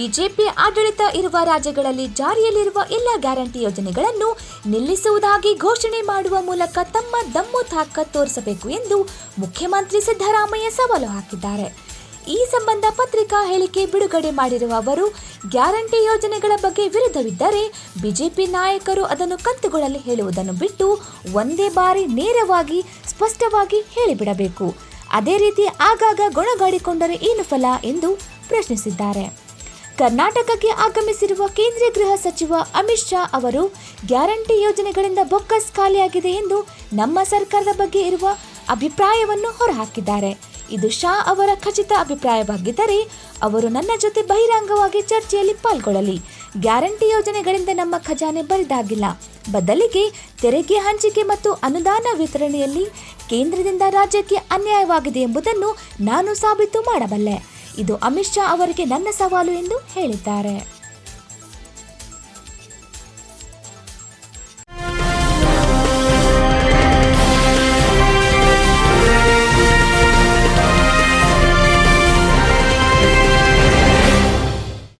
BJP ಆಡಳಿತ ಇರುವ ರಾಜ್ಯಗಳಲ್ಲಿ ಜಾರಿಯಲ್ಲಿರುವ ಎಲ್ಲ ಗ್ಯಾರಂಟಿ ಯೋಜನೆಗಳನ್ನು ನಿಲ್ಲಿಸುವುದಾಗಿ ಘೋಷಣೆ ಮಾಡುವ ಮೂಲಕ ತಮ್ಮ ದಮ್ಮು ತಾಕತ್ ತೋರಿಸಬೇಕು ಎಂದು ಮುಖ್ಯಮಂತ್ರಿ ಸಿದ್ದರಾಮಯ್ಯ ಸವಾಲು ಹಾಕಿದ್ದಾರೆ. ಈ ಸಂಬಂಧ ಪತ್ರಿಕಾ ಹೇಳಿಕೆ ಬಿಡುಗಡೆ ಮಾಡಿರುವ ಅವರು, ಗ್ಯಾರಂಟಿ ಯೋಜನೆಗಳ ಬಗ್ಗೆ ವಿರುದ್ಧವಿದ್ದರೆ ಬಿಜೆಪಿ ನಾಯಕರು ಅದನ್ನು ಕಂತುಗಳಲ್ಲಿ ಹೇಳುವುದನ್ನು ಬಿಟ್ಟು ಒಂದೇ ಬಾರಿ ನೇರವಾಗಿ, ಸ್ಪಷ್ಟವಾಗಿ ಹೇಳಿಬಿಡಬೇಕು. ಅದೇ ರೀತಿ ಆಗಾಗ ಗೊಣಗಾಡಿಕೊಂಡರೆ ಏನು ಫಲ ಎಂದು ಪ್ರಶ್ನಿಸಿದ್ದಾರೆ. ಕರ್ನಾಟಕಕ್ಕೆ ಆಗಮಿಸಿರುವ ಕೇಂದ್ರೀಯ ಗೃಹ ಸಚಿವ ಅಮಿತ್ ಶಾ ಅವರು ಗ್ಯಾರಂಟಿ ಯೋಜನೆಗಳಿಂದ ಬೊಕ್ಕಸ್ ಖಾಲಿಯಾಗಿದೆ ಎಂದು ನಮ್ಮ ಸರ್ಕಾರದ ಬಗ್ಗೆ ಇರುವ ಅಭಿಪ್ರಾಯವನ್ನು ಹೊರಹಾಕಿದ್ದಾರೆ. ಇದು ಶಾ ಅವರ ಖಚಿತ ಅಭಿಪ್ರಾಯವಾಗಿದ್ದರೆ ಅವರು ನನ್ನ ಜೊತೆ ಬಹಿರಂಗವಾಗಿ ಚರ್ಚೆಯಲ್ಲಿ ಪಾಲ್ಗೊಳ್ಳಲಿ. ಗ್ಯಾರಂಟಿ ಯೋಜನೆಗಳಿಂದ ನಮ್ಮ ಖಜಾನೆ ಬರಿದಾಗಿಲ್ಲ. ಬದಲಿಗೆ ತೆರಿಗೆ ಹಂಚಿಕೆ ಮತ್ತು ಅನುದಾನ ವಿತರಣೆಯಲ್ಲಿ ಕೇಂದ್ರದಿಂದ ರಾಜ್ಯಕ್ಕೆ ಅನ್ಯಾಯವಾಗಿದೆ ಎಂಬುದನ್ನು ನಾನು ಸಾಬೀತು ಮಾಡಬಲ್ಲೆ. ಇದು ಅಮಿತ್ ಶಾ ಅವರಿಗೆ ನನ್ನ ಸವಾಲು ಎಂದು ಹೇಳಿದ್ದಾರೆ.